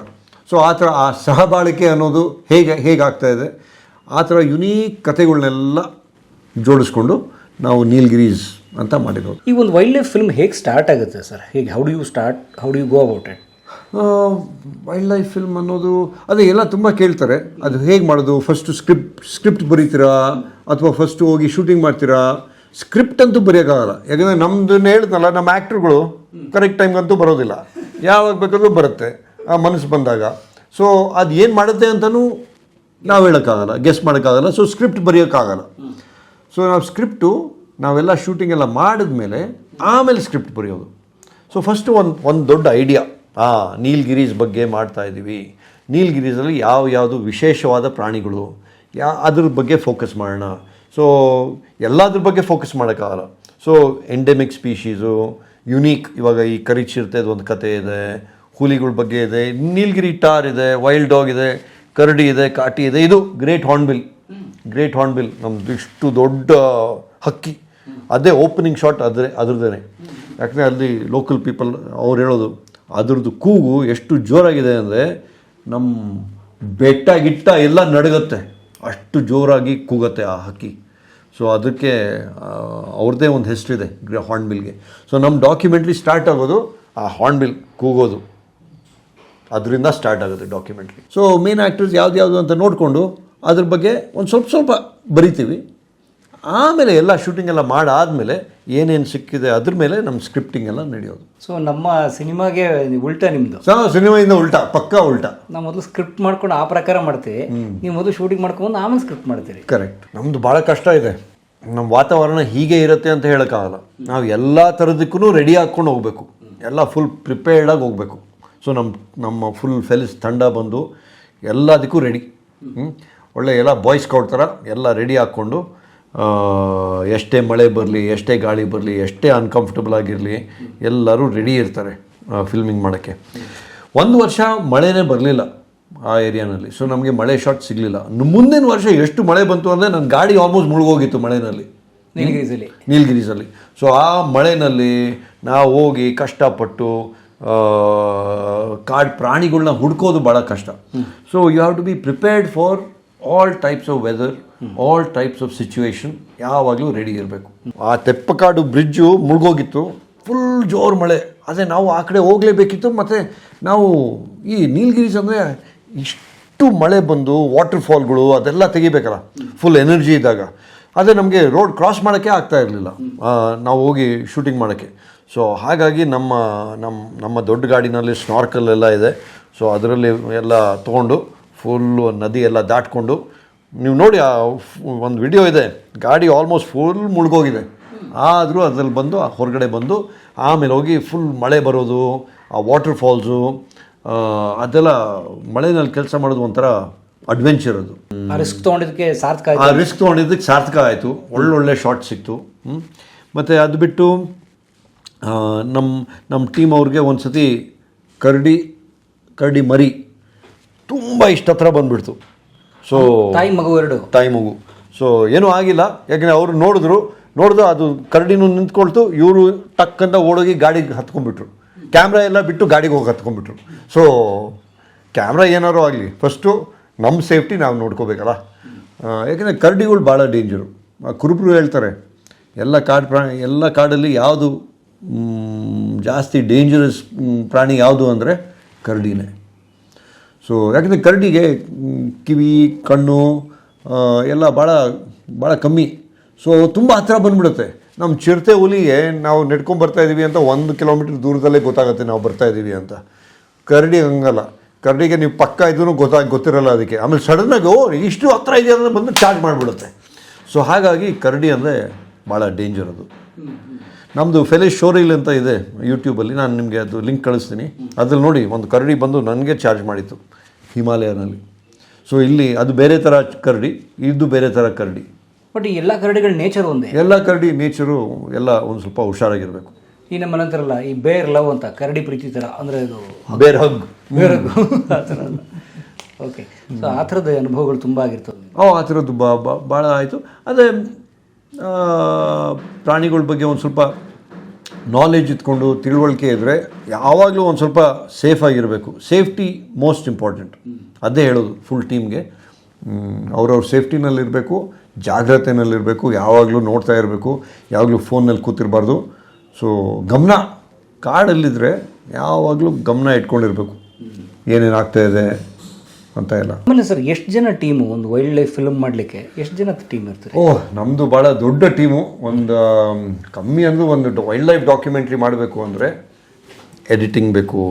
ಸೊ ಆ ಥರ ಆ ಸಹಬಾಳಿಕೆ ಅನ್ನೋದು ಹೇಗೆ ಹೇಗಾಗ್ತಾ ಇದೆ? ಆ ಥರ ಯುನೀಕ್ ಕಥೆಗಳನ್ನೆಲ್ಲ ಜೋಡಿಸ್ಕೊಂಡು ನಾವು ನೀಲ್ಗಿರೀಸ್ ಅಂತ ಮಾಡಿರೋದು. ಈ ಒಂದು ವೈಲ್ಡ್ ಲೈಫ್ ಫಿಲ್ಮ್ ಹೇಗೆ ಸ್ಟಾರ್ಟ್ ಆಗುತ್ತೆ ಸರ್? ಹೇಗೆ how do you start how do you go about it wild life film ಅನ್ನೋದು ಅದೇ ಎಲ್ಲ ತುಂಬ ಕೇಳ್ತಾರೆ. ಅದು ಹೇಗೆ ಮಾಡೋದು? ಫಸ್ಟು ಸ್ಕ್ರಿಪ್ಟ್ ಸ್ಕ್ರಿಪ್ಟ್ ಬರೀತೀರಾ? ಅಥವಾ ಫಸ್ಟು ಹೋಗಿ ಶೂಟಿಂಗ್ ಮಾಡ್ತೀರಾ? ಸ್ಕ್ರಿಪ್ಟ್ ಅಂತೂ ಬರೆಯೋಕ್ಕಾಗಲ್ಲ ಯಾಕಂದರೆ ನಮ್ದನ್ನ ಹೇಳಿದ್ನಲ್ಲ ನಮ್ಮ ಆ್ಯಕ್ಟ್ರುಗಳು ಕರೆಕ್ಟ್ ಟೈಮ್ಗಂತೂ ಬರೋದಿಲ್ಲ. ಯಾವಾಗ ಬೇಕಾದರೂ ಬರುತ್ತೆ, ಆ ಮನಸ್ಸು ಬಂದಾಗ. ಸೊ ಅದು ಏನು ಮಾಡುತ್ತೆ ಅಂತಲೂ ನಾವು ಹೇಳೋಕ್ಕಾಗಲ್ಲ ಗೆಸ್ ಮಾಡೋಕ್ಕಾಗಲ್ಲ ಸೊ ಸ್ಕ್ರಿಪ್ಟ್ ಬರೆಯೋಕ್ಕಾಗಲ್ಲ. ಸೊ ನಾವು ಸ್ಕ್ರಿಪ್ಟು ನಾವೆಲ್ಲ ಶೂಟಿಂಗ್ ಎಲ್ಲ ಮಾಡಿದ್ಮೇಲೆ ಆಮೇಲೆ ಸ್ಕ್ರಿಪ್ಟ್ ಬರೆಯೋದು. ಸೊ ಫಸ್ಟು ಒಂದು ಒಂದು ದೊಡ್ಡ ಐಡಿಯಾ ಹಾಂ ನೀಲ್ಗಿರೀಸ್ ಬಗ್ಗೆ ಮಾಡ್ತಾ ಇದ್ದೀವಿ. ನೀಲ್ಗಿರೀಸಲ್ಲಿ ಯಾವ ಯಾವುದು ವಿಶೇಷವಾದ ಪ್ರಾಣಿಗಳು, ಯಾ, ಅದ್ರ ಬಗ್ಗೆ ಫೋಕಸ್ ಮಾಡೋಣ. ಸೊ ಎಲ್ಲದ್ರ ಬಗ್ಗೆ ಫೋಕಸ್ ಮಾಡೋಕ್ಕಾಗಲ್ಲ ಸೊ ಎಂಡೆಮಿಕ್ ಸ್ಪೀಶೀಸು ಯುನೀಕ್ ಇವಾಗ ಈ ಕರಿಚಿರ್ತೆದು ಒಂದು ಕತೆ ಇದೆ, ಹುಲಿಗಳ ಬಗ್ಗೆ ಇದೆ, ನೀಲ್ಗಿರಿ ಟಾರ್ ಇದೆ ವೈಲ್ಡ್ ಡಾಗ್ ಇದೆ, ಕರಡಿ ಇದೆ, ಕಾಟಿ ಇದೆ, ಇದು ಗ್ರೇಟ್ ಹಾರ್ನ್ಬಿಲ್ ಗ್ರೇಟ್ ಹಾರ್ನ್ಬಿಲ್ ನಮ್ದು ಇಷ್ಟು ದೊಡ್ಡ ಹಕ್ಕಿ. ಅದೇ ಓಪನಿಂಗ್ ಶಾಟ್ ಅದ್ರೆ ಅದ್ರದೇ ಯಾಕಂದರೆ ಅಲ್ಲಿ ಲೋಕಲ್ ಪೀಪಲ್ ಅವ್ರು ಹೇಳೋದು, ಅದ್ರದ್ದು ಕೂಗು ಎಷ್ಟು ಜೋರಾಗಿದೆ ಅಂದರೆ ನಮ್ಮ ಬೆಟ್ಟ ಗಿಟ್ಟ ಎಲ್ಲ ನಡಗತ್ತೆ. ಅಷ್ಟು ಜೋರಾಗಿ ಕೂಗತ್ತೆ ಆ ಹಕ್ಕಿ. ಸೊ ಅದಕ್ಕೆ ಅವ್ರದ್ದೇ ಒಂದು ಹೆಸರಿದೆ ಇದೆ ಹಾರ್ನ್ಬಿಲ್ಗೆ. ಸೊ ನಮ್ಮ ಡಾಕ್ಯುಮೆಂಟ್ರಿ ಸ್ಟಾರ್ಟ್ ಆಗೋದು ಆ ಹಾರ್ನ್ಬಿಲ್ ಕೂಗೋದು. ಅದರಿಂದ ಸ್ಟಾರ್ಟ್ ಆಗುತ್ತೆ ಡಾಕ್ಯುಮೆಂಟ್ರಿ ಸೊ ಮೇನ್ ಆ್ಯಕ್ಟರ್ಸ್ ಯಾವ್ದು ಯಾವುದು ಅಂತ ನೋಡಿಕೊಂಡು ಅದ್ರ ಬಗ್ಗೆ ಒಂದು ಸ್ವಲ್ಪ ಸ್ವಲ್ಪ ಬರಿತೀವಿ. ಆಮೇಲೆ ಎಲ್ಲ ಶೂಟಿಂಗ್ ಎಲ್ಲ ಮಾಡಾದಮೇಲೆ ಏನೇನು ಸಿಕ್ಕಿದೆ ಅದ್ರ ಮೇಲೆ ನಮ್ಮ ಸ್ಕ್ರಿಪ್ಟಿಂಗ್ ಎಲ್ಲ ನಡೆಯೋದು. ಸೊ ನಮ್ಮ ಸಿನಿಮಾಗೆ ಉಲ್ಟಾ ನಿಮ್ಮದು ಸೊ ಸಿನಿಮಾಯಿಂದ ಉಲ್ಟಾ ಪಕ್ಕಾ ಉಲ್ಟಾ. ನಾವು ಮೊದಲು ಸ್ಕ್ರಿಪ್ಟ್ ಮಾಡ್ಕೊಂಡು ಆ ಪ್ರಕಾರ ಮಾಡ್ತೀವಿ. ನೀವು ಮೊದಲು ಶೂಟಿಂಗ್ ಮಾಡ್ಕೊಂಡು ಆಮೇಲೆ ಸ್ಕ್ರಿಪ್ಟ್ ಮಾಡ್ತೀರಿ. ಕರೆಕ್ಟ್ ನಮ್ಮದು ಭಾಳ ಕಷ್ಟ ಇದೆ. ನಮ್ಮ ವಾತಾವರಣ ಹೀಗೆ ಇರುತ್ತೆ ಅಂತ ಹೇಳೋಕ್ಕಾಗಲ್ಲ. ನಾವು ಎಲ್ಲ ಥರದಕ್ಕೂ ರೆಡಿ ಹಾಕ್ಕೊಂಡು ಹೋಗಬೇಕು. ಎಲ್ಲ ಫುಲ್ ಪ್ರಿಪೇರ್ಡಾಗಿ ಹೋಗಬೇಕು. ಸೊ ನಮ್ಮ ನಮ್ಮ ಫುಲ್ ಫೆಲಿಸ್ ತಂಡ ಬಂದು ಎಲ್ಲದಕ್ಕೂ ರೆಡಿ ಒಳ್ಳೆ ಎಲ್ಲ ಬಾಯ್ಸ್ ಸ್ಕೌಟ್ ಥರ ಎಲ್ಲ ರೆಡಿ ಹಾಕ್ಕೊಂಡು ಎಷ್ಟೇ ಮಳೆ ಬರಲಿ ಎಷ್ಟೇ ಗಾಳಿ ಬರಲಿ ಎಷ್ಟೇ ಅನ್ಕಂಫರ್ಟಬಲ್ ಆಗಿರಲಿ ಎಲ್ಲರೂ ರೆಡಿ ಇರ್ತಾರೆ ಫಿಲ್ಮಿಂಗ್ ಮಾಡೋಕ್ಕೆ. ಒಂದು ವರ್ಷ ಮಳೆನೇ ಬರಲಿಲ್ಲ ಆ ಏರಿಯಾನಲ್ಲಿ ಸೊ ನಮಗೆ ಮಳೆ ಶಾಟ್ ಸಿಗಲಿಲ್ಲ. ಮುಂದಿನ ವರ್ಷ ಎಷ್ಟು ಮಳೆ ಬಂತು ಅಂದರೆ ನನ್ನ ಗಾಡಿ ಆಲ್ಮೋಸ್ಟ್ ಮುಳುಗೋಗಿತ್ತು ಮಳೆನಲ್ಲಿ. ನೀಲಗಿರಿಸಲ್ಲಿ. ನೀಲಗಿರೀಸಲ್ಲಿ. ಸೊ ಆ ಮಳೆನಲ್ಲಿ ನಾವು ಹೋಗಿ ಕಷ್ಟಪಟ್ಟು ಕಾಡು ಪ್ರಾಣಿಗಳನ್ನ ಹುಡ್ಕೋದು ಭಾಳ ಕಷ್ಟ. So you have to be prepared for all types of weather all types of situation ಯಾವಾಗಲೂ ರೆಡಿ ಇರಬೇಕು. ಆ ತೆಪ್ಪಕಾಡು ಬ್ರಿಡ್ಜು ಮುಳುಗೋಗಿತ್ತು. ಫುಲ್ ಜೋರು ಮಳೆ. ಅದೇ ನಾವು ಆ ಕಡೆ ಹೋಗಲೇಬೇಕಿತ್ತು. ಮತ್ತು ನಾವು ಈ ನೀಲಗಿರೀಸ್ ಅಂದರೆ ಇಷ್ಟು ಮಳೆ ಬಂದು ವಾಟರ್ ಫಾಲ್ಗಳು ಅದೆಲ್ಲ ತೆಗಿಬೇಕಲ್ಲ. ಫುಲ್ ಎನರ್ಜಿ ಇದ್ದಾಗ. ಅದೇ ನಮಗೆ ರೋಡ್ ಕ್ರಾಸ್ ಮಾಡೋಕ್ಕೆ ಆಗ್ತಾ ಇರಲಿಲ್ಲ. ನಾವು ಹೋಗಿ ಶೂಟಿಂಗ್ ಮಾಡೋಕ್ಕೆ. ಸೊ ಹಾಗಾಗಿ ನಮ್ಮ ನಮ್ಮ ನಮ್ಮ ದೊಡ್ಡ ಗಾಡಿನಲ್ಲಿ ಸ್ನಾರ್ಕಲ್ ಎಲ್ಲ ಇದೆ. ಸೊ ಅದರಲ್ಲಿ ಎಲ್ಲ ತೊಗೊಂಡು ಫುಲ್ಲು ನದಿ ಎಲ್ಲ ದಾಟ್ಕೊಂಡು ನೀವು ನೋಡಿ ಆ ಒಂದು ವಿಡಿಯೋ ಇದೆ. ಗಾಡಿ ಆಲ್ಮೋಸ್ಟ್ ಫುಲ್ ಮುಳುಗೋಗಿದೆ. ಆದರೂ ಅದರಲ್ಲಿ ಬಂದು ಆ ಹೊರಗಡೆ ಬಂದು ಆಮೇಲೆ ಹೋಗಿ ಫುಲ್ ಮಳೆ ಬರೋದು ಆ ವಾಟರ್ ಫಾಲ್ಸು ಅದೆಲ್ಲ ಮಳೆನಲ್ಲಿ ಕೆಲಸ ಮಾಡೋದು ಒಂಥರ ಅಡ್ವೆಂಚರ್ ಅದು. ರಿಸ್ಕ್ ತೊಗೊಂಡಿದ್ದಕ್ಕೆ ಸಾರ್ಥಕ ಆ ರಿಸ್ಕ್ ತೊಗೊಂಡಿದ್ದಕ್ಕೆ ಸಾರ್ಥಕ ಆಯಿತು. ಒಳ್ಳೊಳ್ಳೆ ಶಾರ್ಟ್ ಸಿಕ್ತು. ಮತ್ತು ಅದು ಬಿಟ್ಟು ನಮ್ಮ ನಮ್ಮ ಟೀಮ್ ಅವ್ರಿಗೆ ಒಂದು ಸತಿ ಕರಡಿ ಕರಡಿ ಮರಿ ತುಂಬ ಇಷ್ಟ ಹತ್ರ ಬಂದುಬಿಡ್ತು. ಸೊ ತಾಯಿ ಮಗು ಎರಡು. ತಾಯಿ ಮಗು. ಸೊ ಏನೂ ಆಗಿಲ್ಲ. ಯಾಕಂದರೆ ಅವರು ನೋಡಿದ್ರು ನೋಡಿದ್ರು ಅದು ಕರಡಿನೂ ನಿಂತ್ಕೊಳ್ತು ಇವರು ಟಕ್ ಅಂತ ಓಡೋಗಿ ಗಾಡಿಗೆ ಹತ್ಕೊಂಡ್ಬಿಟ್ರು. ಕ್ಯಾಮ್ರಾ ಎಲ್ಲ ಬಿಟ್ಟು ಗಾಡಿಗೆ ಹೋಗಿ ಹತ್ಕೊಂಡ್ಬಿಟ್ರು. ಸೊ ಕ್ಯಾಮ್ರಾ ಏನಾರು ಆಗಲಿ. ಫಸ್ಟು ನಮ್ಮ ಸೇಫ್ಟಿ ನಾವು ನೋಡ್ಕೋಬೇಕಲ್ಲ. ಯಾಕೆಂದರೆ ಯಾಕಂದರೆ ಕರಡಿಗಳು ಭಾಳ ಡೇಂಜರು. ಕುರುಬರು ಹೇಳ್ತಾರೆ ಎಲ್ಲ ಕಾಡು ಪ್ರಾಣಿ ಎಲ್ಲ ಕಾಡಲ್ಲಿ ಯಾವುದು ಜಾಸ್ತಿ ಡೇಂಜರಸ್ ಪ್ರಾಣಿ ಯಾವುದು ಅಂದರೆ ಕರಡಿನೇ. ಸೊ ಯಾಕಂದರೆ ಕರಡಿಗೆ ಕಿವಿ, ಕಣ್ಣು ಎಲ್ಲ ಭಾಳ ಭಾಳ ಕಮ್ಮಿ. ಸೊ ತುಂಬ ಹತ್ತಿರ ಬಂದ್ಬಿಡುತ್ತೆ. ನಮ್ಮ ಚಿರತೆ ಹುಲಿಗೆ ನಾವು ನೆಡ್ಕೊಂಡು ಬರ್ತಾ ಇದ್ದೀವಿ ಅಂತ ಒಂದು ಕಿಲೋಮೀಟ್ರ್ ದೂರದಲ್ಲೇ ಗೊತ್ತಾಗುತ್ತೆ ನಾವು ಬರ್ತಾ ಇದ್ದೀವಿ ಅಂತ. ಕರಡಿ ಹಂಗಲ್ಲ. ಕರಡಿಗೆ ನೀವು ಪಕ್ಕ ಇದೂ ಗೊತ್ತಾಗ ಗೊತ್ತಿರಲ್ಲ ಅದಕ್ಕೆ. ಆಮೇಲೆ ಸಡನ್ನಾಗಿ ಓ, ಇಷ್ಟು ಹತ್ತಿರ ಇದೆ ಅಂದರೆ ಬಂದು ಚಾರ್ಜ್ ಮಾಡಿಬಿಡುತ್ತೆ. ಸೊ ಹಾಗಾಗಿ ಕರಡಿ ಅಂದರೆ ಭಾಳ ಡೇಂಜರ್ ಅದು. ನಮ್ಮದು ಫೆಲೆ ಶೋರಿಲ್ ಅಂತ ಇದೆ ಯೂಟ್ಯೂಬಲ್ಲಿ ನಾನು ನಿಮಗೆ ಅದು ಲಿಂಕ್ ಕಳಿಸ್ತೀನಿ. ಅದ್ರಲ್ಲಿ ನೋಡಿ, ಒಂದು ಕರಡಿ ಬಂದು ನನಗೆ ಚಾರ್ಜ್ ಮಾಡಿತ್ತು. ಹಿಮಾಲಯನಲ್ಲಿ. ಸೊ ಇಲ್ಲಿ ಅದು ಬೇರೆ ಥರ ಕರಡಿ ಇದು ಬೇರೆ ಥರ ಕರಡಿ. ಬಟ್ ಈ ಎಲ್ಲ ಕರಡಿಗಳ ನೇಚರ್ ಒಂದೇ? ಎಲ್ಲ ಕರಡಿ ನೇಚರು ಎಲ್ಲ ಒಂದು ಸ್ವಲ್ಪ ಹುಷಾರಾಗಿರಬೇಕು. ಈ ನಮ್ಮ ನಂತರಲ್ಲ ಈ ಬೇರ್ ಲವ್ ಅಂತ ಕರಡಿ ಪ್ರೀತಿ ಥರ ಅಂದರೆ ಇದು ಬೇರ್ ಹಗ್ ಬೇರೆ ಆ ಥರ ಓಕೆ ಸೊ ಆ ಥರದ ಅನುಭವಗಳು ತುಂಬ ಆಗಿರ್ತವೆ. ಓ ಆ ಥರದ್ದು ಬಾ ಭಾಳ ಆಯಿತು. ಅದೇ ಪ್ರಾಣಿಗಳ ಬಗ್ಗೆ ಒಂದು ಸ್ವಲ್ಪ ನಾಲೆಜ್ ಇಟ್ಕೊಂಡು ತಿಳುವಳಿಕೆ ಇದ್ದರೆ ಯಾವಾಗಲೂ ಒಂದು ಸ್ವಲ್ಪ ಸೇಫ್ ಆಗಿರಬೇಕು. ಸೇಫ್ಟಿ ಮೋಸ್ಟ್ ಇಂಪಾರ್ಟೆಂಟ್ ಅದೇ ಹೇಳೋದು ಫುಲ್ ಟೀಮ್ಗೆ ಅವ್ರವ್ರ ಸೇಫ್ಟಿನಲ್ಲಿರಬೇಕು ಜಾಗ್ರತೆಯಲ್ಲಿರಬೇಕು ಯಾವಾಗಲೂ ನೋಡ್ತಾ ಇರಬೇಕು, ಯಾವಾಗಲೂ ಫೋನಲ್ಲಿ ಕೂತಿರಬಾರ್ದು. ಸೊ ಗಮನ ಕಾಡಲ್ಲಿದ್ದರೆ ಯಾವಾಗಲೂ ಗಮನ ಇಟ್ಕೊಂಡಿರಬೇಕು. ಏನೇನಾಗ್ತಾಯಿದೆ ಅಂತ ಎಲ್ಲ ಆಮೇಲೆ ಸರ್ ಎಷ್ಟು ಜನ ಟೀಮು? ಒಂದು ವೈಲ್ಡ್ ಲೈಫ್ ಫಿಲ್ಮ್ ಮಾಡಲಿಕ್ಕೆ ಎಷ್ಟು ಜನ ಟೀಮ್ ಇರ್ತಾರೆ? ಓಹ್ ನಮ್ಮದು ಭಾಳ ದೊಡ್ಡ ಟೀಮು. ಒಂದು ಕಮ್ಮಿ ಅಂದರೂ ಒಂದು ವೈಲ್ಡ್ ಲೈಫ್ ಡಾಕ್ಯುಮೆಂಟ್ರಿ ಮಾಡಬೇಕು ಅಂದರೆ ಎಡಿಟಿಂಗ್ ಬೇಕು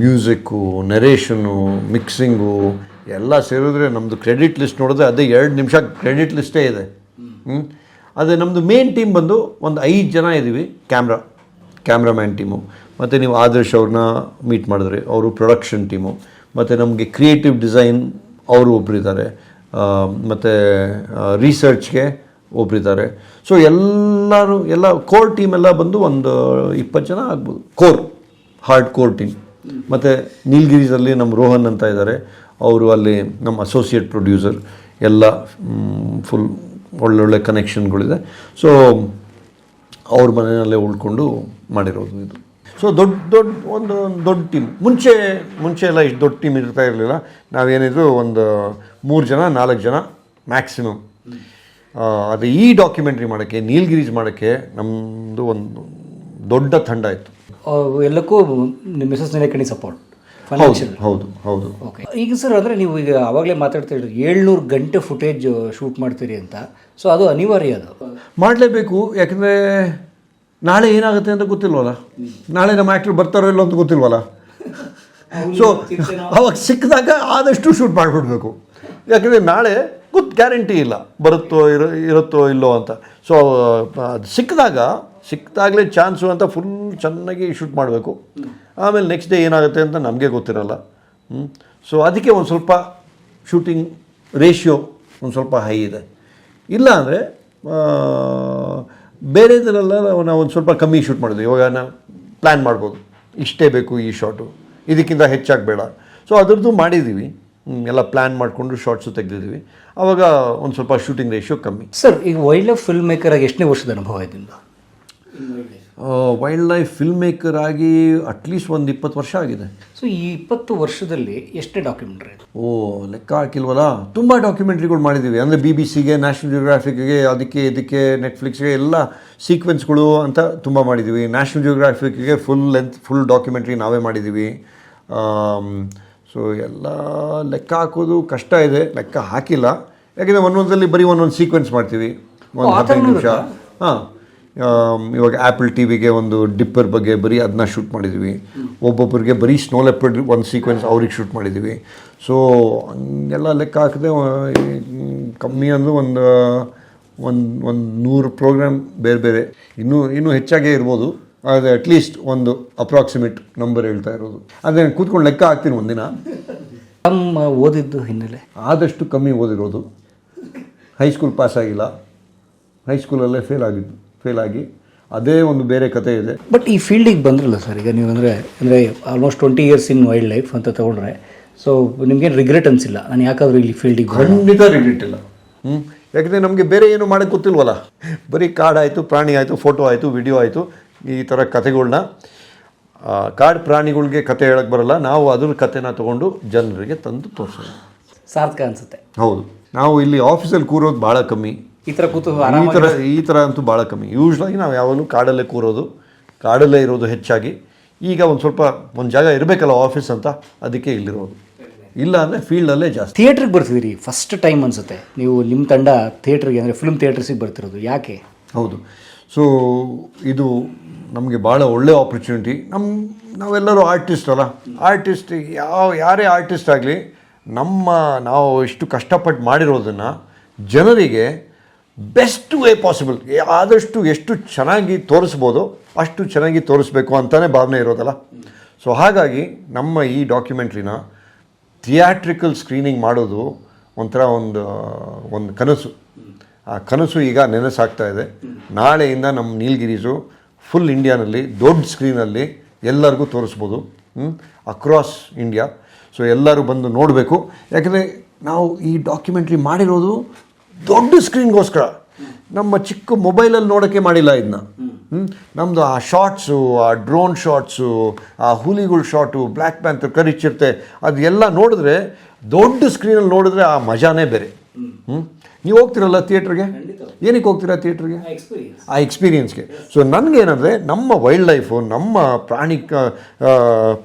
ಮ್ಯೂಸಿಕ್ಕು ನರೇಷನು ಮಿಕ್ಸಿಂಗು ಎಲ್ಲ ಸೇರಿದ್ರೆ ನಮ್ಮದು ಕ್ರೆಡಿಟ್ ಲಿಸ್ಟ್ ನೋಡಿದ್ರೆ ಅದೇ ಎರಡು ನಿಮಿಷ ಕ್ರೆಡಿಟ್ ಲಿಸ್ಟೇ ಇದೆ. ಹ್ಞೂ ಅದೇ ನಮ್ಮದು ಮೇನ್ ಟೀಮ್ ಬಂದು ಒಂದು ಐದು ಜನ ಇದ್ದೀವಿ ಕ್ಯಾಮ್ರಾ ಕ್ಯಾಮ್ರಾಮ್ಯಾನ್ ಟೀಮು ಮತ್ತು ನೀವು ಆದರ್ಶ್ ಅವ್ರನ್ನ ಮೀಟ್ ಮಾಡಿದ್ರಿ ಅವರು ಪ್ರೊಡಕ್ಷನ್ ಟೀಮು ಮತ್ತು ನಮಗೆ ಕ್ರಿಯೇಟಿವ್ ಡಿಸೈನ್ ಅವರು ಒಬ್ಬರಿದ್ದಾರೆ ಮತ್ತು ರಿಸರ್ಚ್ಗೆ ಒಬ್ಬರಿದ್ದಾರೆ ಸೊ ಎಲ್ಲರೂ, ಎಲ್ಲ ಕೋರ್ ಟೀಮ್ ಎಲ್ಲ ಬಂದು ಒಂದು ಇಪ್ಪತ್ತು ಜನ ಆಗ್ಬೋದು. ಕೋರ್ ಹಾರ್ಡ್ ಕೋರ್ ಟೀಮ್ ಮತ್ತು ನೀಲಗಿರಿಸಲ್ಲಿ ನಮ್ಮ ರೋಹನ್ ಅಂತ ಇದ್ದಾರೆ. ಅವರು ಅಲ್ಲಿ ನಮ್ಮ ಅಸೋಸಿಯೇಟ್ ಪ್ರೊಡ್ಯೂಸರ್ ಎಲ್ಲ ಫುಲ್ ಒಳ್ಳೊಳ್ಳೆ ಕನೆಕ್ಷನ್ಗಳಿದೆ ಸೊ ಅವ್ರ ಮನೆಯಲ್ಲೇ ಉಳ್ಕೊಂಡು ಮಾಡಿರೋದು ಇದು. ಸೊ ದೊಡ್ಡ ದೊಡ್ಡ ಒಂದು ದೊಡ್ಡ ಟೀಮ್ ಮುಂಚೆ ಮುಂಚೆ ಎಲ್ಲ ಇಷ್ಟು ದೊಡ್ಡ ಟೀಮ್ ಇರ್ತಾ ಇರಲಿಲ್ಲ. ನಾವೇನಿದ್ರು ಒಂದು ಮೂರು ಜನ ನಾಲ್ಕು ಜನ ಮ್ಯಾಕ್ಸಿಮಮ್ ಅದು ಈ ಡಾಕ್ಯುಮೆಂಟ್ರಿ ಮಾಡೋಕ್ಕೆ ನೀಲ್ಗಿರೀಸ್ ಮಾಡೋಕ್ಕೆ ನಮ್ಮದು ಒಂದು ದೊಡ್ಡ ತಂಡ ಇತ್ತು. ಎಲ್ಲಕ್ಕೂ ಮಿಸಸ್ ನೆಲೆಕಣಿ ಸಪೋರ್ಟ್ ಫೈನಾನ್ಷಿಯಲ್ ಹೌದು ಹೌದು ಓಕೆ ಈಗ ಸರ್ ಅಂದರೆ ನೀವು ಈಗ ಆವಾಗಲೇ ಮಾತಾಡ್ತಾ ಇದ್ರಿ ಏಳ್ನೂರು ಗಂಟೆ ಫುಟೇಜ್ ಶೂಟ್ ಮಾಡ್ತೀರಿ ಅಂತ. ಸೊ ಅದು ಅನಿವಾರ್ಯ ಅದು. ಮಾಡಲೇಬೇಕು. ಯಾಕಂದರೆ ನಾಳೆ ಏನಾಗುತ್ತೆ ಅಂತ ಗೊತ್ತಿಲ್ವಲ್ಲ? ನಾಳೆ ನಮ್ಮ ಆ್ಯಕ್ಟ್ರ್ ಬರ್ತಾರೋ ಇಲ್ಲೋ ಅಂತ ಗೊತ್ತಿಲ್ವಲ್ಲ? ಸೊ ಅವಾಗ ಸಿಕ್ಕಿದಾಗ ಆದಷ್ಟು ಶೂಟ್ ಮಾಡಿಬಿಡ್ಬೇಕು. ಯಾಕಂದರೆ ನಾಳೆ ಗೊತ್ತು ಗ್ಯಾರಂಟಿ ಇಲ್ಲ. ಬರುತ್ತೋ, ಇರೋ ಇರುತ್ತೋ, ಇಲ್ಲೋ ಅಂತ. ಸೊ ಅದು ಸಿಕ್ಕಿದಾಗ, ಸಿಕ್ಕಿದಾಗಲೇ ಚಾನ್ಸು ಅಂತ ಫುಲ್ ಚೆನ್ನಾಗಿ ಶೂಟ್ ಮಾಡಬೇಕು. ಆಮೇಲೆ ನೆಕ್ಸ್ಟ್ ಡೇ ಏನಾಗುತ್ತೆ ಅಂತ ನಮಗೆ ಗೊತ್ತಿರಲ್ಲ. ಸೊ ಅದಕ್ಕೆ ಒಂದು ಸ್ವಲ್ಪ ಶೂಟಿಂಗ್ ರೇಷಿಯೋ ಒಂದು ಸ್ವಲ್ಪ ಹೈ ಇದೆ. ಇಲ್ಲ ಅಂದರೆ ಬೇರೆದರೆಲ್ಲ ನಾವು ಒಂದು ಸ್ವಲ್ಪ ಕಮ್ಮಿ ಶೂಟ್ ಮಾಡಿದ್ವಿ. ಇವಾಗ ನಾವು ಪ್ಲ್ಯಾನ್ ಮಾಡ್ಬೋದು. ಇಷ್ಟೇ ಬೇಕು ಈ ಶಾರ್ಟು ಇದಕ್ಕಿಂತ ಹೆಚ್ಚಾಗಿ ಬೇಡ ಸೊ ಅದರದ್ದು ಮಾಡಿದ್ದೀವಿ ಎಲ್ಲ ಪ್ಲ್ಯಾನ್ ಮಾಡಿಕೊಂಡು ಶಾರ್ಟ್ಸು ತೆಗೆದಿದ್ದೀವಿ ಆವಾಗ ಒಂದು ಸ್ವಲ್ಪ ಶೂಟಿಂಗ್ ರೇಷ್ಯೋ ಕಮ್ಮಿ. ಸರ್ ಈಗ ವೈಲ್ಡ್ ಲೈಫ್ ಫಿಲ್ಮ್ ಮೇಕರಾಗಿ ಆಗಿ ಎಷ್ಟನೇ ವರ್ಷದ ಅನುಭವ ಇದ್ದಿಂದ ವೈಲ್ಡ್ ಲೈಫ್ ಫಿಲ್ಮ್ ಮೇಕರ್ ಆಗಿ ಅಟ್ಲೀಸ್ಟ್ ಒಂದು ಇಪ್ಪತ್ತು ವರ್ಷ ಆಗಿದೆ. ಸೊ ಈ ಇಪ್ಪತ್ತು ವರ್ಷದಲ್ಲಿ ಎಷ್ಟೇ ಡಾಕ್ಯುಮೆಂಟ್ರಿ ಓ ಲೆಕ್ಕ ಹಾಕಿಲ್ವಲ್ಲ? ತುಂಬ ಡಾಕ್ಯುಮೆಂಟ್ರಿಗಳು ಮಾಡಿದ್ದೀವಿ ಅಂದರೆ ಬಿ ಬಿ ಸಿಗೆ ನ್ಯಾಷನಲ್ ಜಿಯೋಗ್ರಾಫಿಕ್ಗೆ ಅದಕ್ಕೆ ಇದಕ್ಕೆ ನೆಟ್ಫ್ಲಿಕ್ಸ್ಗೆ ಎಲ್ಲ ಸೀಕ್ವೆನ್ಸ್ಗಳು ಅಂತ ತುಂಬ ಮಾಡಿದ್ದೀವಿ ನ್ಯಾಷನಲ್ ಜಿಯೋಗ್ರಾಫಿಕ್ಗೆ ಫುಲ್ ಲೆಂತ್ ಫುಲ್ ಡಾಕ್ಯುಮೆಂಟ್ರಿ ನಾವೇ ಮಾಡಿದ್ದೀವಿ ಸೊ ಎಲ್ಲ ಲೆಕ್ಕ ಹಾಕೋದು ಕಷ್ಟ ಇದೆ. ಲೆಕ್ಕ ಹಾಕಿಲ್ಲ. ಯಾಕೆಂದರೆ ಒಂದೊಂದರಲ್ಲಿ ಬರೀ ಒಂದೊಂದು ಸೀಕ್ವೆನ್ಸ್ ಮಾಡ್ತೀವಿ. ಒಂದು ಹದಿನೈದು ನಿಮಿಷ. ಹಾಂ. ಇವಾಗ ಆ್ಯಪಲ್ ಟಿ ವಿಗೆ ಒಂದು ಡಿಪ್ಪರ್ ಬಗ್ಗೆ ಬರೀ ಅದನ್ನ ಶೂಟ್ ಮಾಡಿದ್ವಿ. ಒಬ್ಬೊಬ್ಬರಿಗೆ ಬರೀ ಸ್ನೋ ಲೆಪರ್ಡ್ ಒಂದು ಸೀಕ್ವೆನ್ಸ್ ಅವ್ರಿಗೆ ಶೂಟ್ ಮಾಡಿದ್ದೀವಿ ಸೊ ಹಂಗೆಲ್ಲ ಲೆಕ್ಕ ಹಾಕಿದೆ ಕಮ್ಮಿ ಅಂದರೂ ಒಂದು ಒಂದು ಒಂದು ನೂರು ಪ್ರೋಗ್ರಾಮ್ ಬೇರೆ ಬೇರೆ. ಇನ್ನೂ ಇನ್ನೂ ಹೆಚ್ಚಾಗೇ ಇರ್ಬೋದು. ಆದರೆ ಅಟ್ಲೀಸ್ಟ್ ಒಂದು ಅಪ್ರಾಕ್ಸಿಮೇಟ್ ನಂಬರ್ ಹೇಳ್ತಾ ಇರೋದು. ಅದೇ ಕೂತ್ಕೊಂಡು ಲೆಕ್ಕ ಹಾಕ್ತೀನಿ ಒಂದಿನ. ತಮ್ಮ ಓದಿದ್ದು ಹಿನ್ನೆಲೆ. ಆದಷ್ಟು ಕಮ್ಮಿ ಓದಿರೋದು. ಹೈಸ್ಕೂಲ್ ಪಾಸ್ ಆಗಿಲ್ಲ. ಹೈಸ್ಕೂಲಲ್ಲೇ ಫೇಲ್ ಆಗಿದ್ದು. ಫೇಲ್ ಆಗಿ ಅದೇ ಒಂದು ಬೇರೆ ಕತೆ ಇದೆ. ಬಟ್ ಈ ಫೀಲ್ಡಿಗೆ ಬಂದ್ರಲ್ಲ ಸರ್ ಈಗ ನೀವು ಅಂದರೆ ಅಂದರೆ almost twenty years in wildlife ಅಂತ ತಗೊಂಡ್ರೆ ಸೊ ನಿಮ್ಗೇನು ರಿಗ್ರೆಟ್ ಅನಿಸಿಲ್ಲ? ನಾನು ಯಾಕಾದರೂ ಇಲ್ಲಿ ಫೀಲ್ಡಿಗೆ ಖಂಡಿತ ರಿಗ್ರೆಟ್ ಇಲ್ಲ. ಹ್ಞೂ ಯಾಕಂದರೆ ನಮಗೆ ಬೇರೆ ಏನು ಮಾಡೋಕ್ಕೆ ಗೊತ್ತಿಲ್ವಲ್ಲ? ಬರೀ ಕಾಡಾಯಿತು ಪ್ರಾಣಿ ಆಯಿತು ಫೋಟೋ ಆಯಿತು ವಿಡಿಯೋ ಆಯಿತು ಈ ಥರ ಕಥೆಗಳನ್ನ ಕಾಡು ಪ್ರಾಣಿಗಳಿಗೆ ಕತೆ ಹೇಳಕ್ಕೆ ಬರಲ್ಲ ನಾವು ಅದ್ರ ಕತೆನ ತೊಗೊಂಡು ಜನರಿಗೆ ತಂದು ತೋರಿಸೋದು. ಸಾರ್ಥಕ ಅನಿಸುತ್ತೆ. ಹೌದು. ನಾವು ಇಲ್ಲಿ ಆಫೀಸಲ್ಲಿ ಕೂರೋದು ಭಾಳ ಕಮ್ಮಿ. ಈ ಥರ ಕೂತು ಈ ಥರ ಈ ಥರ ಅಂತೂ ಭಾಳ ಕಮ್ಮಿ. ಯೂಶ್ವಲಾಗಿ ನಾವು ಯಾವಾಗಲೂ ಕಾಡಲ್ಲೇ ಕೂರೋದು ಕಾಡಲ್ಲೇ ಇರೋದು ಹೆಚ್ಚಾಗಿ. ಈಗ ಒಂದು ಸ್ವಲ್ಪ ಒಂದು ಜಾಗ ಇರಬೇಕಲ್ಲ ಆಫೀಸ್ ಅಂತ ಅದಕ್ಕೆ ಇಲ್ಲಿರೋದು. ಇಲ್ಲ ಅಂದರೆ ಫೀಲ್ಡಲ್ಲೇ ಜಾಸ್ತಿ. ಥಿಯೇಟ್ರಿಗೆ ಬರ್ತಿದ್ದೀರಿ ಫಸ್ಟ್ ಟೈಮ್ ಅನಿಸುತ್ತೆ. ನೀವು ನಿಮ್ಮ ತಂಡ ಥಿಯೇಟ್ರಿಗೆ ಅಂದರೆ ಫಿಲ್ಮ್ ಥಿಯೇಟರ್ಸಿಗೆ ಬರ್ತಿರೋದು ಯಾಕೆ? ಹೌದು. ಸೊ ಇದು ನಮಗೆ ಭಾಳ ಒಳ್ಳೆ ಆಪರ್ಚುನಿಟಿ ನಮ್ಮ ನಾವೆಲ್ಲರೂ ಆರ್ಟಿಸ್ಟ್ ಅಲ್ಲ. ಆರ್ಟಿಸ್ಟ್ ಯಾವ ಯಾರೇ ಆರ್ಟಿಸ್ಟ್ ಆಗಲಿ ನಮ್ಮ ನಾವು ಇಷ್ಟು ಕಷ್ಟಪಟ್ಟು ಮಾಡಿರೋದನ್ನು ಜನರಿಗೆ ಬೆಸ್ಟ್ ವೇ ಪಾಸಿಬಲ್ ಆದಷ್ಟು ಎಷ್ಟು ಚೆನ್ನಾಗಿ ತೋರಿಸ್ಬೋದು, ಅಷ್ಟು ಚೆನ್ನಾಗಿ ತೋರಿಸ್ಬೇಕು ಅಂತಲೇ ಭಾವನೆ ಇರೋದಲ್ಲ? ಸೊ ಹಾಗಾಗಿ ನಮ್ಮ ಈ ಡಾಕ್ಯುಮೆಂಟ್ರಿನ ಥಿಯಾಟ್ರಿಕಲ್ ಸ್ಕ್ರೀನಿಂಗ್ ಮಾಡೋದು ಒಂಥರ ಒಂದು ಒಂದು ಕನಸು. ಆ ಕನಸು ಈಗ ನೆನಸಾಗ್ತಾ ಇದೆ. ನಾಳೆಯಿಂದ ನಮ್ಮ ನೀಲಗಿರೀಸು ಫುಲ್ ಇಂಡಿಯಾನಲ್ಲಿ ದೊಡ್ಡ ಸ್ಕ್ರೀನಲ್ಲಿ ಎಲ್ಲರಿಗೂ ತೋರಿಸ್ಬೋದು. ಅಕ್ರಾಸ್ ಇಂಡಿಯಾ ಸೊ ಎಲ್ಲರೂ ಬಂದು ನೋಡಬೇಕು. ಯಾಕಂದರೆ ನಾವು ಈ ಡಾಕ್ಯುಮೆಂಟ್ರಿ ಮಾಡಿರೋದು ದೊಡ್ಡ ಸ್ಕ್ರೀನ್ಗೋಸ್ಕರ ನಮ್ಮ ಚಿಕ್ಕ ಮೊಬೈಲಲ್ಲಿ ನೋಡೋಕ್ಕೆ ಮಾಡಿಲ್ಲ ಇದನ್ನ ನಮ್ಮದು ಆ ಶಾರ್ಟ್ಸು ಆ ಡ್ರೋನ್ ಶಾರ್ಟ್ಸು ಆ ಹುಲಿಗಳ ಶಾರ್ಟು ಬ್ಲ್ಯಾಕ್ ಪ್ಯಾಂಥರ್ ಕರಿಚಿರ್ತೆ ಅದೆಲ್ಲ ನೋಡಿದ್ರೆ ದೊಡ್ಡ ಸ್ಕ್ರೀನಲ್ಲಿ ನೋಡಿದ್ರೆ ಆ ಮಜಾನೇ ಬೇರೆ. ಹ್ಞೂ ನೀವು ಹೋಗ್ತಿರಲ್ಲ ಥಿಯೇಟ್ರಿಗೆ ಏನಕ್ಕೆ ಹೋಗ್ತೀರಾ ಥಿಯೇಟ್ರಿಗೆ ಆ ಎಕ್ಸ್ಪೀರಿಯನ್ಸ್ಗೆ ಸೊ ನನಗೇನಂದರೆ ನಮ್ಮ ವೈಲ್ಡ್ ಲೈಫು ನಮ್ಮ ಪ್ರಾಣಿ ಕ-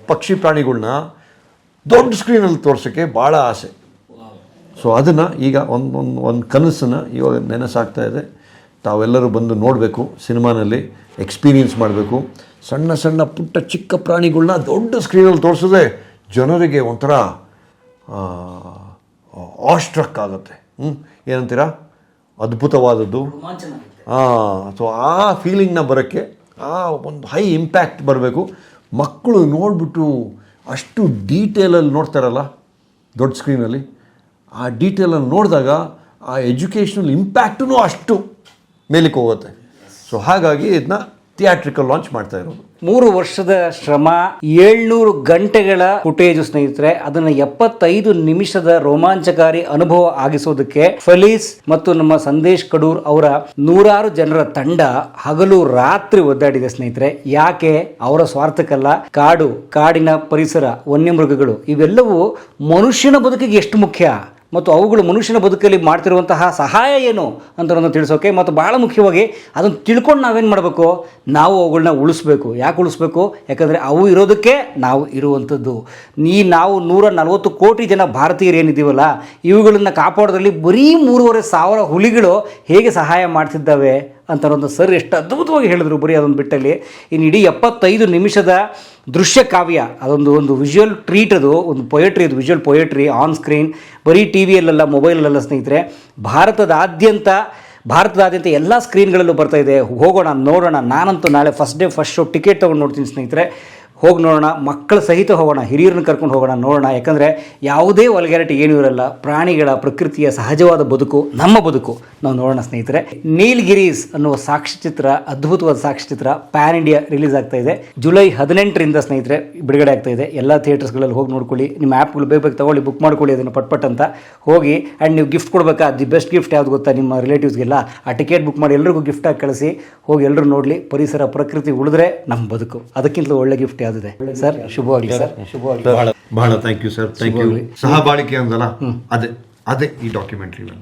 ಪಕ್ಷಿ ಪ್ರಾಣಿಗಳನ್ನ ದೊಡ್ಡ ಸ್ಕ್ರೀನಲ್ಲಿ ತೋರ್ಸೋಕ್ಕೆ ಭಾಳ ಆಸೆ. ಸೊ ಅದನ್ನು ಈಗ ಒಂದು ಒಂದು ಒಂದು ಕನಸನ್ನು ಇವಾಗ ನೆನಸಾಗ್ತಾ ಇದೆ. ತಾವೆಲ್ಲರೂ ಬಂದು ನೋಡಬೇಕು, ಸಿನಿಮಾನಲ್ಲಿ ಎಕ್ಸ್ಪೀರಿಯನ್ಸ್ ಮಾಡಬೇಕು. ಸಣ್ಣ ಸಣ್ಣ ಪುಟ್ಟ ಚಿಕ್ಕ ಪ್ರಾಣಿಗಳನ್ನ ದೊಡ್ಡ ಸ್ಕ್ರೀನಲ್ಲಿ ತೋರಿಸಿದ್ರೆ ಜನರಿಗೆ ಒಂಥರ ಆಸ್ಟ್ರಕ್ ಆಗುತ್ತೆ ಹ್ಞೂ ಏನಂತೀರಾ? ಅದ್ಭುತವಾದದ್ದು. ಹಾಂ ಸೊ ಆ ಫೀಲಿಂಗ್ನ ಬರೋಕ್ಕೆ ಆ ಒಂದು ಹೈ ಇಂಪ್ಯಾಕ್ಟ್ ಬರಬೇಕು. ಮಕ್ಕಳು ನೋಡಿಬಿಟ್ಟು ಅಷ್ಟು ಡೀಟೇಲಲ್ಲಿ ನೋಡ್ತಾರಲ್ಲ, ದೊಡ್ಡ ಸ್ಕ್ರೀನಲ್ಲಿ ಆ ಡೀಟೇಲನ್ನು ನೋಡಿದಾಗ ಆ ಎಜುಕೇಷನಲ್ ಇಂಪ್ಯಾಕ್ಟೂ ಅಷ್ಟು ಮೇಲಕ್ಕೆ ಹೋಗುತ್ತೆ. ಸೊ ಹಾಗಾಗಿ ಇದನ್ನ ಥಿಯಾಟ್ರಿಕಲ್ ಲಾಂಚ್ ಮಾಡ್ತಾ ಇರೋದು. ಮೂರು ವರ್ಷದ ಶ್ರಮ, ಏಳ್ನೂರು ಗಂಟೆಗಳ ಫುಟೇಜ್ ಸ್ನೇಹಿತರೆ, ಅದನ್ನ ಎಪ್ಪತ್ತೈದು ನಿಮಿಷದ ರೋಮಾಂಚಕಾರಿ ಅನುಭವ ಆಗಿಸೋದಕ್ಕೆ ಫಲೀಸ್ ಮತ್ತು ನಮ್ಮ ಸಂದೇಶ್ ಕಡೂರ್ ಅವರ ನೂರಾರು ಜನರ ತಂಡ ಹಗಲು ರಾತ್ರಿ ಒದ್ದಾಡಿದೆ ಸ್ನೇಹಿತರೆ. ಯಾಕೆ? ಅವರ ಸ್ವಾರ್ಥಕ್ಕಲ್ಲ. ಕಾಡು, ಕಾಡಿನ ಪರಿಸರ, ವನ್ಯಮೃಗಗಳು, ಇವೆಲ್ಲವೂ ಮನುಷ್ಯನ ಬದುಕಿಗೆ ಎಷ್ಟು ಮುಖ್ಯ? ಮತ್ತು ಅವುಗಳು ಮನುಷ್ಯನ ಬದುಕಲ್ಲಿ ಮಾಡ್ತಿರುವಂತಹ ಸಹಾಯ ಏನು ಅಂತ ತಿಳಿಸೋಕೆ ಮತ್ತು ಭಾಳ ಮುಖ್ಯವಾಗಿ ಅದನ್ನು ತಿಳ್ಕೊಂಡು ನಾವೇನು ಮಾಡಬೇಕು? ನಾವು ಅವುಗಳನ್ನ ಉಳಿಸ್ಬೇಕು. ಯಾಕೆ ಉಳಿಸ್ಬೇಕು? ಯಾಕಂದರೆ ಅವು ಇರೋದಕ್ಕೆ ನಾವು ಇರುವಂಥದ್ದು. ಈ ನಾವು ನೂರ ನಲವತ್ತು ಕೋಟಿ ಜನ ಭಾರತೀಯರು ಏನಿದ್ದೀವಲ್ಲ, ಇವುಗಳನ್ನು ಕಾಪಾಡೋದ್ರಲ್ಲಿ ಬರೀ ಮೂರುವರೆ ಸಾವಿರ ಹುಲಿಗಳು ಹೇಗೆ ಸಹಾಯ ಮಾಡ್ತಿದ್ದಾವೆ? ಒಂದು ಸರ್ ಎಷ್ಟು ಅದ್ಭುತವಾಗಿ ಹೇಳಿದ್ರು ಬರೀ ಅದೊಂದು ಬಿಟ್ಟಲ್ಲಿ. ಇನ್ನು ಇಡೀ ಎಪ್ಪತ್ತೈದು ನಿಮಿಷದ ದೃಶ್ಯ ಕಾವ್ಯ, ಅದೊಂದು ಒಂದು ವಿಜುವಲ್ ಟ್ರೀಟ್ ಅದು, ಒಂದು ಪೊಯೆಟ್ರಿ ಅದು ವಿಜುವಲ್ ಪೊಯೆಟ್ರಿ ಆನ್ ಸ್ಕ್ರೀನ್ ಬರೀ ಟಿ ವಿಯಲ್ಲೆಲ್ಲ ಮೊಬೈಲಲ್ಲೆಲ್ಲ ಸ್ನೇಹಿತರೆ, ಭಾರತದಾದ್ಯಂತ ಭಾರತದಾದ್ಯಂತ ಎಲ್ಲ ಸ್ಕ್ರೀನ್ಗಳಲ್ಲೂ ಬರ್ತಾ ಇದೆ. ಹೋಗೋಣ, ನೋಡೋಣ, ನಾನಂತೂ ನಾಳೆ first day first show ticket ತೊಗೊಂಡು ನೋಡ್ತೀನಿ ಸ್ನೇಹಿತರೆ. ಹೋಗಿ ನೋಡೋಣ, ಮಕ್ಕಳ ಸಹಿತ ಹೋಗೋಣ, ಹಿರಿಯರನ್ನ ಕರ್ಕೊಂಡು ಹೋಗೋಣ ನೋಡೋಣ. ಯಾಕಂದರೆ ಯಾವುದೇ ಒಲಗ್ಯಾರಿಟಿ ಏನೂ ಇರಲ್ಲ. ಪ್ರಾಣಿಗಳ ಪ್ರಕೃತಿಯ ಸಹಜವಾದ ಬದುಕು, ನಮ್ಮ ಬದುಕು. ನಾವು ನೋಡೋಣ ಸ್ನೇಹಿತರೆ. ನೀಲ್ಗಿರೀಸ್ ಅನ್ನುವ ಸಾಕ್ಷ್ಯಚಿತ್ರ, ಅದ್ಭುತವಾದ ಸಾಕ್ಷ್ಯಚಿತ್ರ ಪ್ಯಾನ್ ಇಂಡಿಯಾ ರಿಲೀಸ್ ಆಗ್ತಾ ಇದೆ. ಜುಲೈ ಹದಿನೆಂಟರಿಂದ ಸ್ನೇಹಿತರೆ, ಬಿಡುಗಡೆ ಆಗ್ತಾ ಇದೆ. ಎಲ್ಲ ಥಿಯೇಟರ್ಸ್ಗಳಲ್ಲಿ ಹೋಗಿ ನೋಡ್ಕೊಳ್ಳಿ. ನಿಮ್ಮ ಆ್ಯಪ್ಗಳು ಬೇಗ ಬೇಗ ತಗೊಳ್ಳಿ, ಬುಕ್ ಮಾಡ್ಕೊಳ್ಳಿ, ಅದನ್ನು ಪಟ್ ಪಟ್ ಅಂತ. ಹೋಗಿ ಆ್ಯಂಡ್ ನೀವು ಗಿಫ್ಟ್ ಕೊಡಬೇಕಾ? ದಿ ಬೆಸ್ಟ್ ಗಿಫ್ಟ್ ಯಾವ್ದು ಗೊತ್ತಾ ನಿಮ್ಮ ರಿಲೇಟಿವ್ಸ್ಗೆಲ್ಲ? ಆ ಟಿಕೆಟ್ ಬುಕ್ ಮಾಡಿ ಎಲ್ರಿಗೂ ಗಿಫ್ಟ್ ಆಗಿ ಕಳಿಸಿ. ಹೋಗಿ ಎಲ್ಲರೂ ನೋಡಲಿ. ಪರಿಸರ, ಪ್ರಕೃತಿ ಉಳಿದ್ರೆ ನಮ್ಮ ಬದುಕು. ಅದಕ್ಕಿಂತಲೂ ಒಳ್ಳೆ ಗಿಫ್ಟ್ ಯಾವುದಿದೆ ಸರ್ ಶುಭವಾಗಲಿ ಸರ್ ಶುಭವಾಗಲಿ. ಬಹಳ thank you sir thank you ಸಹಬಾಳಿಕೆ ಅಂದಲ್ಲ ಅದೇ ಅದೇ ಈ ಡಾಕ್ಯುಮೆಂಟ್ರಿನಲ್ಲಿ